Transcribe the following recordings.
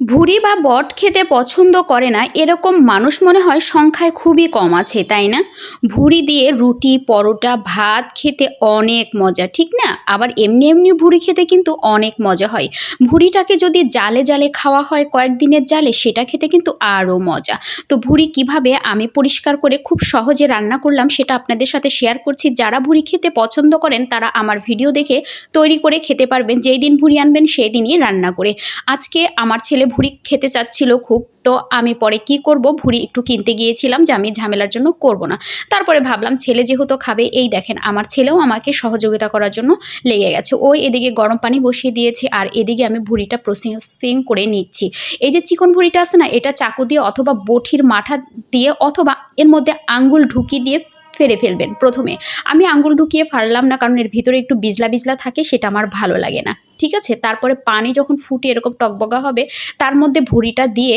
ভুড়ি বা বট খেতে পছন্দ করে না, এরকম মানুষ মনে হয় সংখ্যায় খুবই কম আছে, তাই না? ভুড়ি দিয়ে রুটি, পরোটা, ভাত খেতে অনেক মজা, ঠিক না? আবার এমনি এমনি ভুড়ি খেতে কিন্তু অনেক মজা হয়। ভুড়িটাকে যদি জালে জালে খাওয়া হয় কয়েকদিনের জালে, সেটা খেতে কিন্তু আরও মজা। তো ভুড়ি কীভাবে আমি পরিষ্কার করে খুব সহজে রান্না করলাম, সেটা আপনাদের সাথে শেয়ার করছি। যারা ভুড়ি খেতে পছন্দ করেন, তারা আমার ভিডিও দেখে তৈরি করে খেতে পারবেন। যেই দিন ভুড়ি আনবেন, সেই দিনই রান্না করে। আজকে আমার ছেলে ভুড়ি খেতে চাচ্ছিল খুব। তো আমি পরে কি করব? ভুড়ি একটু কিনতে গিয়েছিলাম যে আমি ঝামেলার জন্য করব না। তারপরে ভাবলাম ছেলে যেহেতু খাবে, এই দেখেন আমার ছেলেও আমাকে সহযোগিতা করার জন্য লেগে গেছে। ওই এদিকে গরম পানি বসিয়ে দিয়েছে আর এদিকে আমি ভুড়িটা প্রসেসিং করে নিচ্ছি। এই যে চিকন ভুড়িটা আছে না, এটা চাকু দিয়ে অথবা বঠির মাথা দিয়ে অথবা এর মধ্যে আঙ্গুল ঢুকিয়ে দিয়ে ফেরে ফেলবেন প্রথমে। আমি আঙুল ঢুকিয়ে ফাড়লাম না, কারণ এর ভিতরে একটু বিজলা বিজলা থাকে, সেটা আমার ভালো লাগে না। ঠিক আছে? তারপরে পানি যখন ফুটে এরকম টকবগা হবে, তার মধ্যে ভুড়িটা দিয়ে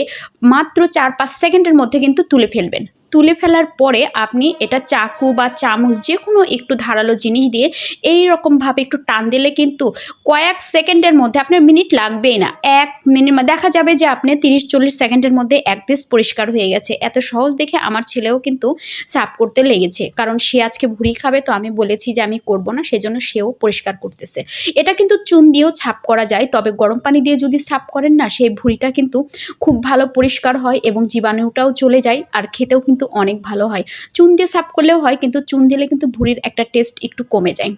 মাত্র চার পাঁচ সেকেন্ডের মধ্যে কিন্তু তুলে ফেলবেন। তুলে ফেলার পরে আপনি এটা চাকু বা চামচ যে কোনো একটু ধারালো জিনিস দিয়ে এই রকমভাবে একটু টান দিলে কিন্তু কয়েক সেকেন্ডের মধ্যে আপনার মিনিট লাগবেই না। এক মিনিট দেখা যাবে যে আপনি তিরিশ চল্লিশ সেকেন্ডের মধ্যে এক পিস পরিষ্কার হয়ে গেছে। এত সহজ দেখে আমার ছেলেও কিন্তু সাফ করতে লেগেছে। কারণ সে আজকে ভুড়ি খাবে তো আমি বলেছি যে আমি করব না, সেজন্য সেও পরিষ্কার করতেছে। এটা কিন্তু চুন দিয়েও ছাপ করা যায়, তবে গরম পানি দিয়ে যদি ছাপ করেন না, সেই ভুড়িটা কিন্তু খুব ভালো পরিষ্কার হয় এবং জীবাণুটাও চলে যায় আর খেতেও কিন্তু অনেক ভালো হয়। চুন দিয়ে সাফ করলেও হয়, কিন্তু চুন দিলে কিন্তু ভুঁড়ির একটা টেস্ট একটু কমে যায়।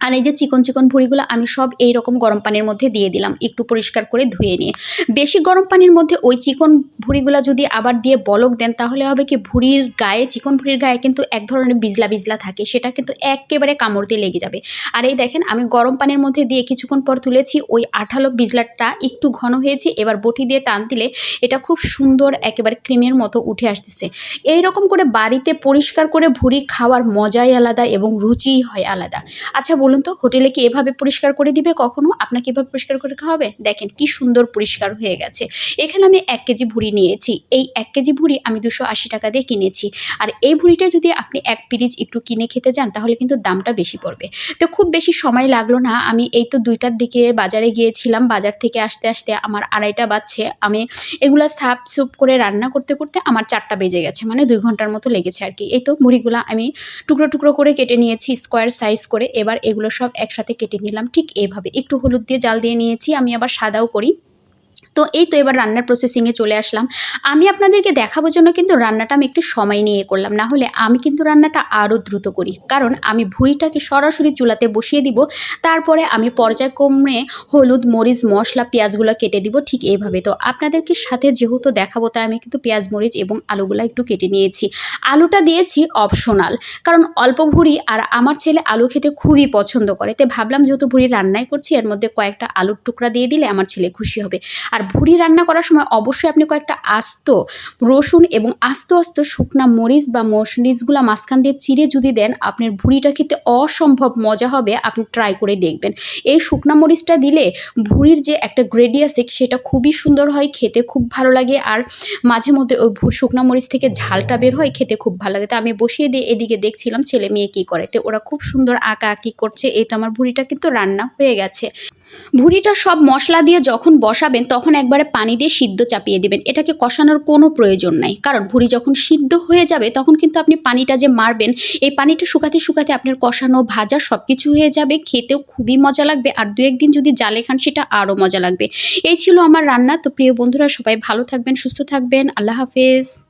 আর এই যে চিকন চিকন ভুড়িগুলো আমি সব এই রকম গরম পানির মধ্যে দিয়ে দিলাম, একটু পরিষ্কার করে ধুয়ে নিয়ে। বেশি গরম পানির মধ্যে ওই চিকন ভুড়িগুলো যদি আবার দিয়ে বলক দেন, তাহলে হবে কি ভুড়ির গায়ে, চিকন ভুড়ির গায়ে কিন্তু এক ধরনের বিজলা বিজলা থাকে, সেটা কিন্তু একেবারে কামড়তে লেগে যাবে। আর এই দেখেন, আমি গরম পানির মধ্যে দিয়ে কিছুক্ষণ পর তুলেছি, ওই আঠালো বিজলাটা একটু ঘন হয়েছে, এবার বটি দিয়ে টান দিলে এটা খুব সুন্দর একেবারে ক্রিমের মতো উঠে আসতেছে। এই রকম করে বাড়িতে পরিষ্কার করে ভুড়ি খাওয়ার মজাই আলাদা এবং রুচিই হয় আলাদা। আচ্ছা বলুন তো, হোটেলে কি এভাবে পরিষ্কার করে দিবে কখনো? আপনাকে এভাবে পরিষ্কার করে খাওয়াবে দেখেন কি সুন্দর পরিষ্কার হয়ে গেছে। এখানে আমি এক কেজি ভুড়ি নিয়েছি। এই এক কেজি ভুড়ি আমি দুশো আশি টাকা দিয়ে কিনেছি। আর এই ভুড়িটা যদি আপনি এক পিরিচ একটু কিনে খেতে যান তাহলে কিন্তু দামটা বেশি পড়বে। তো খুব বেশি সময় লাগল না। আমি এই তো দুইটার দিকে বাজারে গিয়েছিলাম। বাজার থেকে আসতে আসতে আমার আড়াইটা বাজছে। আমি এগুলো সাপ সুপ করে রান্না করতে করতে আমার চারটা বেজে গেছে। মানে দুই ঘণ্টার মতো লেগেছে আর কি। এই তো মুড়িগুলো আমি টুকরো টুকরো করে কেটে নিয়েছি, স্কোয়ার সাইজ করে। এবার এগুলো সব একসাথে কেটে নিলাম। ঠিক এভাবে। একটু হলুদ দিয়ে জাল দিয়ে নিয়েছি, আমি আবার সাদাও করি। তো এই তো এবার রান্নার প্রসেসিংয়ে চলে আসলাম। আমি আপনাদেরকে দেখাবোর জন্য কিন্তু রান্নাটা আমি একটু সময় নিয়ে করলাম, না হলে আমি কিন্তু রান্নাটা আরও দ্রুত করি। কারণ আমি ভুঁড়িটাকে সরাসরি চুলাতে বসিয়ে দিব, তারপরে আমি পর্যায়ক্রমে হলুদ, মরিচ, মশলা, পেঁয়াজগুলো কেটে দিব ঠিক এইভাবে তো আপনাদেরকে সাথে যেহেতু দেখাবো, তাই আমি কিন্তু পেঁয়াজ, মরিচ এবং আলুগুলো একটু কেটে নিয়েছি। আলুটা দিয়েছি অপশনাল কারণ অল্প ভুঁড়ি আর আমার ছেলে আলু খেতে খুবই পছন্দ করে। তাই ভাবলাম যেহেতু ভুঁড়ি রান্নাই করছি, এর মধ্যে কয়েকটা আলুর টুকরা দিয়ে দিলে আমার ছেলে খুশি হবে। আর ভুড়ি রান্না করার সময় অবশ্যই আপনি কয়েকটা আস্ত রসুন এবং আস্ত আস্ত শুকনা মরিচ বা মরিচগুলো মাঝখান দিয়ে চিড়ে যদি দেন, আপনার ভুড়িটা খেতে অসম্ভব মজা হবে। আপনি ট্রাই করে দেখবেন। এই শুকনা মরিচটা দিলে ভুড়ির যে একটা গ্রেডি আছে, সেটা খুবই সুন্দর হয়, খেতে খুব ভালো লাগে। আর মাঝে মধ্যে ওই শুকনা মরিচ থেকে ঝালটা বের হয়, খেতে খুব ভালো লাগে। তো আমি বসিয়ে দিয়ে এদিকে দেখছিলাম ছেলে মেয়ে কী করে। তো ওরা খুব সুন্দর আঁকা আঁকি করছে। এই তো আমার ভুড়িটা কিন্তু রান্না হয়ে গেছে। ভুড়িটা সব মশলা দিয়ে যখন বসাবেন, তখন একবারে পানি দিয়ে সিদ্ধ চাপিয়ে দেবেন। এটাকে কষানোর কোনো প্রয়োজন নাই। কারণ ভুড়ি যখন সিদ্ধ হয়ে যাবে, তখন কিন্তু আপনি পানিটা যে মারবেন, এই পানিটা শুকাতে শুকাতে আপনার কষানো, ভাজা সব কিছু হয়ে যাবে। খেতেও খুবই মজা লাগবে। আর দু একদিন যদি জালে খান, সেটা আরও মজা লাগবে। এই ছিল আমার রান্না। তো প্রিয় বন্ধুরা, সবাই ভালো থাকবেন, সুস্থ থাকবেন। আল্লাহ হাফেজ।